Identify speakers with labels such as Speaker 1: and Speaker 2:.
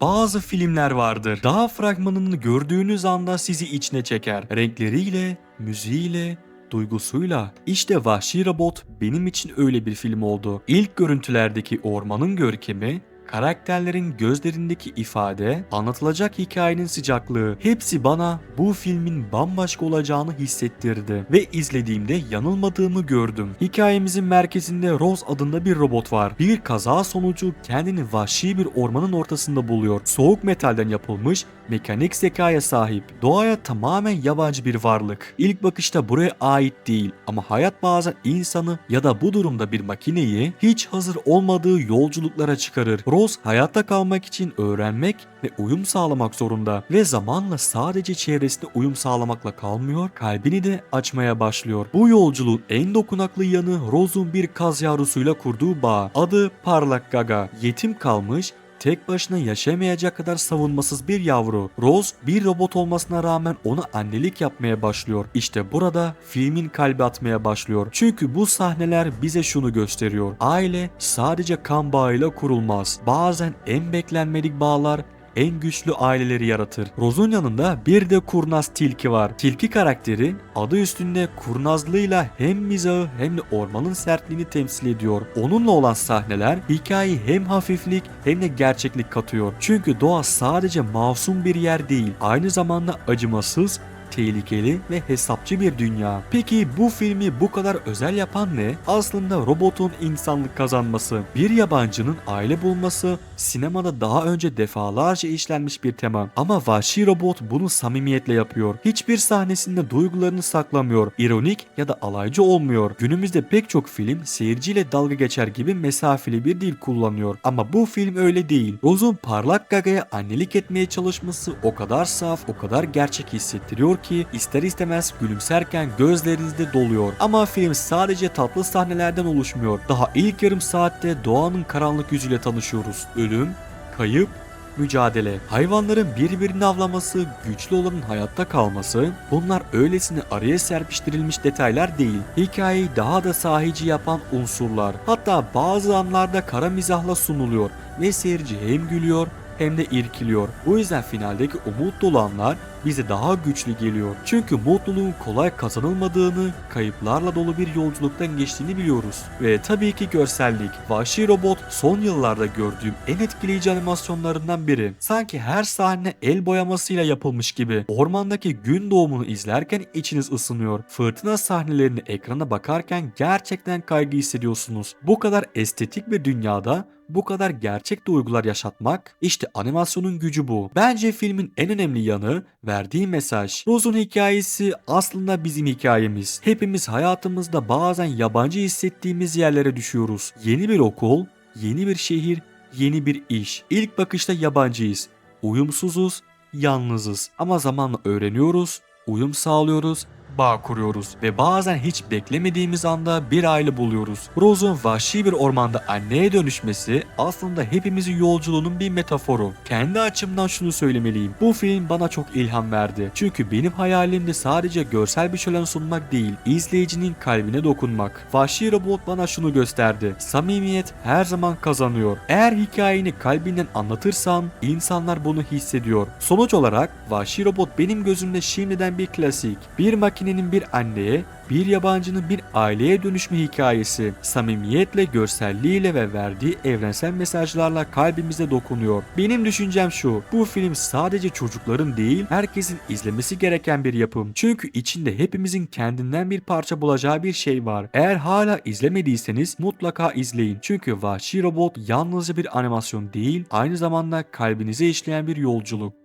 Speaker 1: bazı filmler vardır. Daha fragmanını gördüğünüz anda sizi içine çeker. Renkleriyle, müziğiyle, duygusuyla. İşte Vahşi Robot benim için öyle bir film oldu. İlk görüntülerdeki ormanın görkemi, karakterlerin gözlerindeki ifade, anlatılacak hikayenin sıcaklığı hepsi bana bu filmin bambaşka olacağını hissettirdi ve izlediğimde yanılmadığımı gördüm. Hikayemizin merkezinde Rose adında bir robot var. Bir kaza sonucu kendini vahşi bir ormanın ortasında buluyor. Soğuk metalden yapılmış mekanik zekaya sahip, doğaya tamamen yabancı bir varlık. İlk bakışta buraya ait değil ama hayat bazen insanı ya da bu durumda bir makineyi hiç hazır olmadığı yolculuklara çıkarır. Rose hayatta kalmak için öğrenmek ve uyum sağlamak zorunda ve zamanla sadece çevresine uyum sağlamakla kalmıyor, kalbini de açmaya başlıyor. Bu yolculuğun en dokunaklı yanı Rose'un bir kaz yavrusuyla kurduğu bağ. Adı Parlak Gaga. Yetim kalmış tek başına yaşayamayacak kadar savunmasız bir yavru. Rose bir robot olmasına rağmen ona annelik yapmaya başlıyor. İşte burada filmin kalbi atmaya başlıyor. Çünkü bu sahneler bize şunu gösteriyor. Aile sadece kan bağıyla kurulmaz. Bazen en beklenmedik bağlar en güçlü aileleri yaratır. Rose'un yanında bir de kurnaz tilki var. Tilki karakteri adı üstünde kurnazlığıyla hem mizahı hem de ormanın sertliğini temsil ediyor. Onunla olan sahneler hikayeyi hem hafiflik hem de gerçeklik katıyor. Çünkü doğa sadece masum bir yer değil, aynı zamanda acımasız, tehlikeli ve hesapçı bir dünya. Peki bu filmi bu kadar özel yapan ne? Aslında robotun insanlık kazanması, bir yabancının aile bulması, sinemada daha önce defalarca işlenmiş bir tema. Ama Vahşi Robot bunu samimiyetle yapıyor. Hiçbir sahnesinde duygularını saklamıyor, ironik ya da alaycı olmuyor. Günümüzde pek çok film seyirciyle dalga geçer gibi mesafeli bir dil kullanıyor. Ama bu film öyle değil. Rose'un parlak gagaya annelik etmeye çalışması o kadar saf, o kadar gerçek hissettiriyor ki ister istemez gülümserken gözlerinizde doluyor. Ama film sadece tatlı sahnelerden oluşmuyor. Daha ilk yarım saatte doğanın karanlık yüzüyle tanışıyoruz. Ölüm, kayıp, mücadele. Hayvanların birbirini avlaması, güçlü olanın hayatta kalması bunlar öylesine araya serpiştirilmiş detaylar değil. Hikayeyi daha da sahici yapan unsurlar. Hatta bazı anlarda kara mizahla sunuluyor ve seyirci hem gülüyor hem de irkiliyor. Bu yüzden finaldeki umut dolu anlar bize daha güçlü geliyor. Çünkü mutluluğun kolay kazanılmadığını, kayıplarla dolu bir yolculuktan geçtiğini biliyoruz. Ve tabii ki görsellik. Vahşi Robot son yıllarda gördüğüm en etkileyici animasyonlarından biri. Sanki her sahne el boyamasıyla yapılmış gibi. Ormandaki gün doğumunu izlerken içiniz ısınıyor. Fırtına sahnelerini ekrana bakarken gerçekten kaygı hissediyorsunuz. Bu kadar estetik bir dünyada bu kadar gerçek duygular yaşatmak işte animasyonun gücü bu. Bence filmin en önemli yanı verdiği mesaj. Rose'un hikayesi aslında bizim hikayemiz. Hepimiz hayatımızda bazen yabancı hissettiğimiz yerlere düşüyoruz. Yeni bir okul, yeni bir şehir, yeni bir iş. İlk bakışta yabancıyız. Uyumsuzuz, yalnızız. Ama zamanla öğreniyoruz, uyum sağlıyoruz bağ kuruyoruz ve bazen hiç beklemediğimiz anda bir aile buluyoruz. Rose'un vahşi bir ormanda anneye dönüşmesi aslında hepimizin yolculuğunun bir metaforu. Kendi açımdan şunu söylemeliyim. Bu film bana çok ilham verdi. Çünkü benim hayalimde sadece görsel bir şölen sunmak değil, izleyicinin kalbine dokunmak. Vahşi Robot bana şunu gösterdi. Samimiyet her zaman kazanıyor. Eğer hikayeni kalbinden anlatırsan insanlar bunu hissediyor. Sonuç olarak Vahşi Robot benim gözümde şimdiden bir klasik. Bir makinenin bir anneye, bir yabancının bir aileye dönüşme hikayesi. Samimiyetle, görselliğiyle ve verdiği evrensel mesajlarla kalbimize dokunuyor. Benim düşüncem şu. Bu film sadece çocukların değil, herkesin izlemesi gereken bir yapım. Çünkü içinde hepimizin kendinden bir parça bulacağı bir şey var. Eğer hala izlemediyseniz mutlaka izleyin. Çünkü Vahşi Robot yalnızca bir animasyon değil, aynı zamanda kalbinize işleyen bir yolculuk.